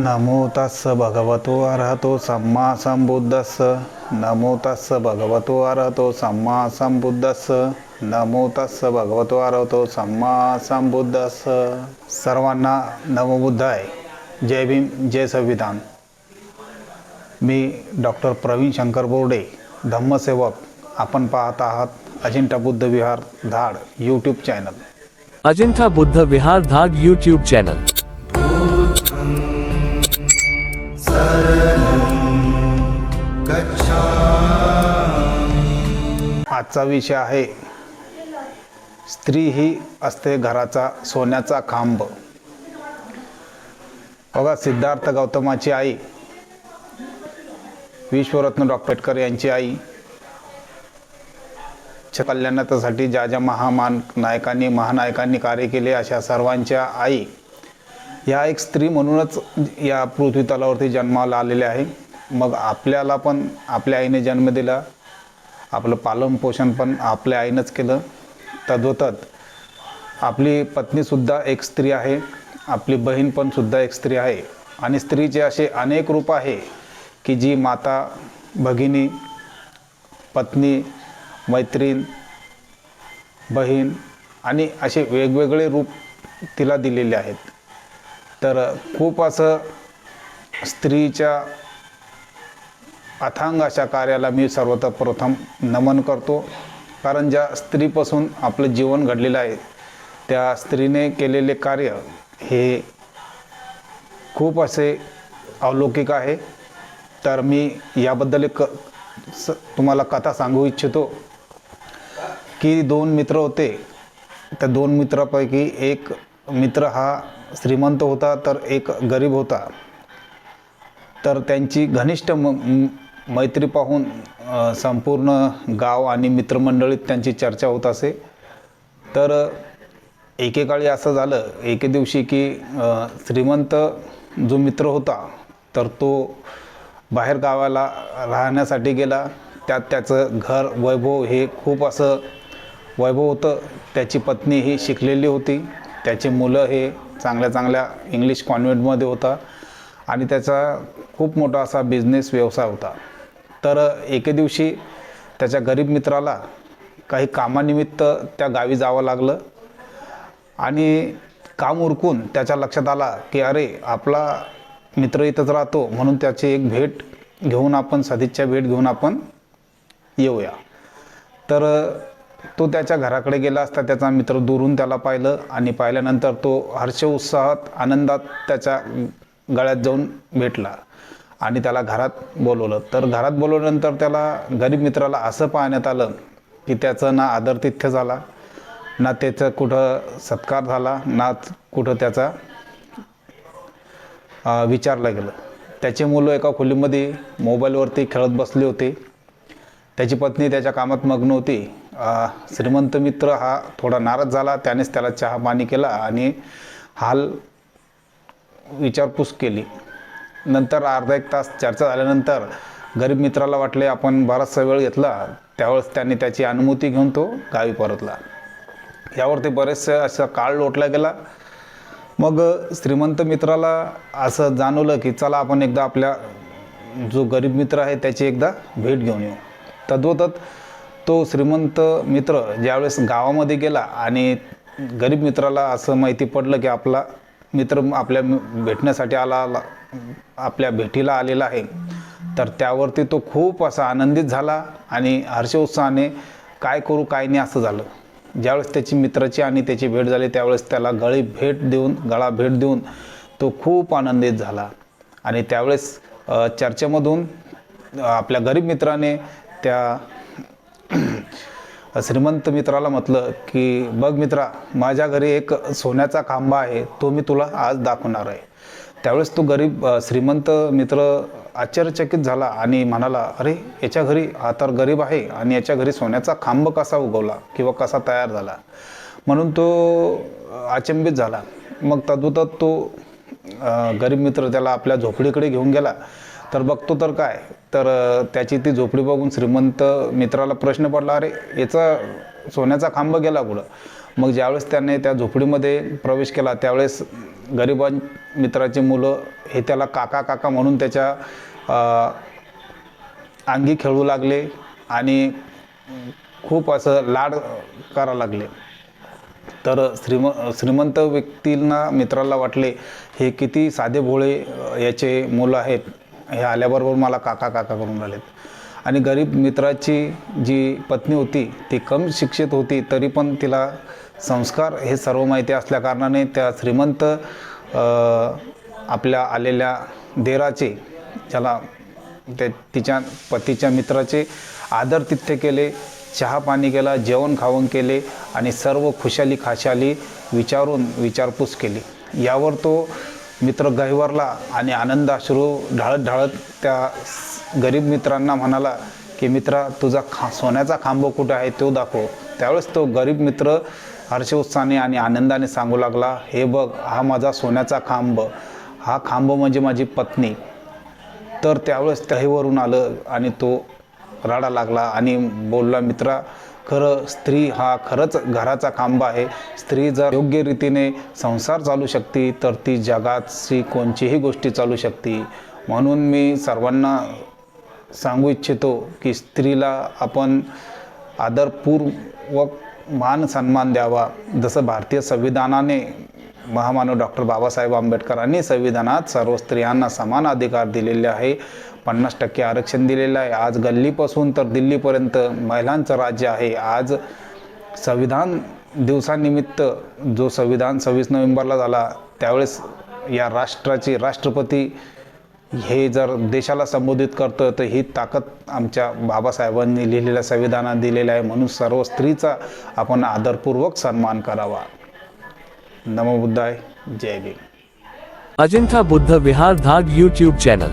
नमो तस्स भगवतो अरहतो सम्मा संबुद्धस्स नमो तस्स भगवतो अरहतो सम्मा संबुद्धस्स नमो तस्स भगवतो अरहतो सम्मा संबुद्धस्स सर्वांना नमोबुद्ध आहे जय भीम जय संविधान। मी डॉक्टर प्रवीण शंकर बोर्डे धम्मसेवक। आपण पाहत आहात Ajantha Buddha Vihar Dhad YouTube channel. Ajantha Buddha Vihar Dhad YouTube channel. आजचा विषय आहे स्त्री ही असते घराचा सोन्याचा खांब. बघा सिद्धार्थ गौतमाची आई विश्वरत्न डॉक्टर यांची आई कल्याणासाठी ज्या ज्या महामान नायकांनी महानायकांनी कार्य केले अशा सर्वांच्या आई ह्या एक स्त्री म्हणूनच या पृथ्वी तलावरती जन्माला आलेल्या आहे. मग आपल्याला पण आपल्या आईने जन्म दिला. आपलं पालनपोषण पण आपल्या आईनंच केलं. तद्वतत आपली पत्नीसुद्धा एक स्त्री आहे. आपली बहीण पण सुद्धा एक स्त्री आहे. आणि स्त्रीचे असे अनेक रूप आहे की जी माता भगिनी पत्नी मैत्रीण बहीण आणि असे वेगवेगळे रूप तिला दिलेले आहेत. तर खूप असं स्त्रीच्या अथांग अशा कार्याला मी सर्वप्रथम नमन करतो. कारण ज्या स्त्रीपासून आपलं जीवन घडलेलं आहे त्या स्त्रीने केलेले कार्य हे खूप असे अलौकिक आहे. तर मी याबद्दल एक स तुम्हाला कथा सांगू इच्छितो. की दोन मित्र होते. त्या दोन मित्रापैकी एक मित्र हा श्रीमंत होता तर एक गरीब होता. तर त्यांची घनिष्ठ म मैत्री पाहून संपूर्ण गाव आणि मित्रमंडळीत त्यांची चर्चा होत असे. तर एकेकाळी असं झालं एके दिवशी की श्रीमंत जो मित्र होता तर तो बाहेर गावाला राहण्यासाठी गेला. त्यात त्याचं घर वैभव हे खूप असं वैभव होतं. त्याची पत्नी ही शिकलेली होती. त्याची मुलं हे चांगल्या चांगल्या इंग्लिश कॉन्व्हेंटमध्ये होता. आणि त्याचा खूप मोठा असा बिझनेस व्यवसाय होता. तर एके दिवशी त्याच्या गरीब मित्राला काही कामानिमित्त त्या गावी जावं लागलं. आणि काम उरकून त्याच्या लक्षात आला की अरे आपला मित्र इथंच राहतो म्हणून त्याची एक भेट घेऊन आपण सदिच्छा भेट घेऊन आपण येऊया. तर तो त्याच्या घराकडे गेला असता त्याचा मित्र दुरून त्याला पाहिलं आणि पाहिल्यानंतर तो हर्ष उत्साहात आनंदात त्याच्या गळ्यात जाऊन भेटला आणि त्याला घरात बोलवलं. तर घरात बोलवल्यानंतर त्याला गरीब मित्राला असं पाहण्यात आलं की त्याचं ना आदरतिथ्य झाला ना त्याचं कुठं सत्कार झाला ना कुठं त्याचा विचारलं गेलं. त्याची मुलं एका खोलीमध्ये मोबाईलवरती खेळत बसले होते. त्याची पत्नी त्याच्या कामात मग्न होती. श्रीमंत मित्र हा थोडा नाराज झाला. त्यानेच त्याला चहा पाणी केला आणि हाल विचारपूस केली. नंतर अर्धा एक तास चर्चा झाल्यानंतर गरीब मित्राला वाटले आपण बराचसा वेळ घेतला. त्यावेळेस त्यांनी त्याची अनुमती घेऊन तो गावी परतला. यावरती बरेचसे असा काळ लोटला गेला. मग श्रीमंत मित्राला असं जाणवलं की चला आपण एकदा आपल्या जो गरीब मित्र आहे त्याची एकदा भेट घेऊन येऊ. तद्वतत तो श्रीमंत मित्र ज्यावेळेस गावामध्ये गेला आणि गरीब मित्राला असं माहिती पडलं की आपला मित्र आपल्या भेटण्यासाठी आला आला आपल्या भेटीला आलेला आहे तर त्यावरती तो खूप असा आनंदित झाला आणि हर्षोत्साहाने काय करू काय नाही असं झालं. ज्यावेळेस त्याची मित्राची आणि त्याची भेट झाली त्यावेळेस त्याला गळी भेट देऊन गळा भेट देऊन तो खूप आनंदित झाला. आणि त्यावेळेस चर्चेमधून आपल्या गरीब मित्राने त्या श्रीमंत मित्राला म्हटलं की बघ मित्रा माझ्या घरी एक सोन्याचा खांबा आहे तो मी तुला आज दाखवणार आहे. त्यावेळेस तो गरीब श्रीमंत मित्र आश्चर्यचकित झाला आणि म्हणाला अरे याच्या घरी हा तर गरीब आहे आणि याच्या घरी सोन्याचा खांब कसा उगवला किंवा कसा तयार झाला? म्हणून तो अचंबित झाला. मग तद्वतत तो गरीब मित्र त्याला आपल्या झोपडीकडे घेऊन गेला. तर बघतो तर काय. तर त्याची ती झोपडी बघून श्रीमंत मित्राला प्रश्न पडला अरे याचा सोन्याचा खांब गेला कुठं? मग ज्यावेळेस त्याने त्या झोपडीमध्ये प्रवेश केला त्यावेळेस गरिबां मित्राची मुलं हे त्याला काका काका म्हणून त्याच्या अंगी खेळू लागले आणि खूप असं लाड करा लागले. तर श्रीम श्रीमंत व्यक्तींना मित्राला वाटले हे किती साधे भोळे याचे मुलं आहेत. हे आल्याबरोबर मला काका काका करून राहिलेत. आणि गरीब मित्राची जी पत्नी होती ती कमी शिक्षित होती तरी पण तिला संस्कार हे सर्व माहिती असल्याकारणाने त्या श्रीमंत आपल्या आलेल्या देराचे ज्याला ते तिच्या पतीच्या मित्राचे आदर तिथ्य केले चहा पाणी केला जेवण खावण केले आणि सर्व खुशाली खाशाली विचारून विचारपूस केली. यावर तो मित्र गहिवरला आणि आनंद अश्रू ढाळत ढाळत त्या गरीब मित्रांना म्हणाला की मित्रा तुझा खा सोन्याचा खांब कुठे आहे तो दाखव. त्यावेळेस तो गरीब मित्र हर्षोत्साहाने आणि आनंदाने सांगू लागला हे बघ हा माझा सोन्याचा खांब. हा खांब म्हणजे माझी पत्नी. तर त्यावेळेस त्याहीवरून आलं आणि तो रडा लागला आणि बोलला मित्रा खरं स्त्री हा खरंच घराचा खांबा आहे. स्त्री जर योग्य रीतीने संसार चालू शकते तर ती जगाची कोणतीही गोष्टी चालू शकते. म्हणून मी सर्वांना सांगू इच्छितो की स्त्रीला आपण आदरपूर्वक मान सन्मान द्यावा. जसं भारतीय संविधानाने महामानव डॉक्टर बाबासाहेब आंबेडकरांनी संविधानात सर्व स्त्रियांना समान अधिकार दिलेले आहे. पन्नास टक्के आरक्षण दिलेलं आहे. आज गल्लीपासून तर दिल्लीपर्यंत महिलांचं राज्य आहे. आज संविधान दिवसानिमित्त जो संविधान सव्वीस नोव्हेंबरला झाला त्यावेळेस या राष्ट्राचे राष्ट्रपती हे जर देशाला संबोधित करतं तर ही ताकद आमच्या बाबासाहेबांनी लिहिलेल्या संविधानात दिलेलं आहे. म्हणून सर्व स्त्रीचा आपण आदरपूर्वक सन्मान करावा. नमो बुद्धाय जय Bhim. Ajantha Buddha Vihar Dhad YouTube channel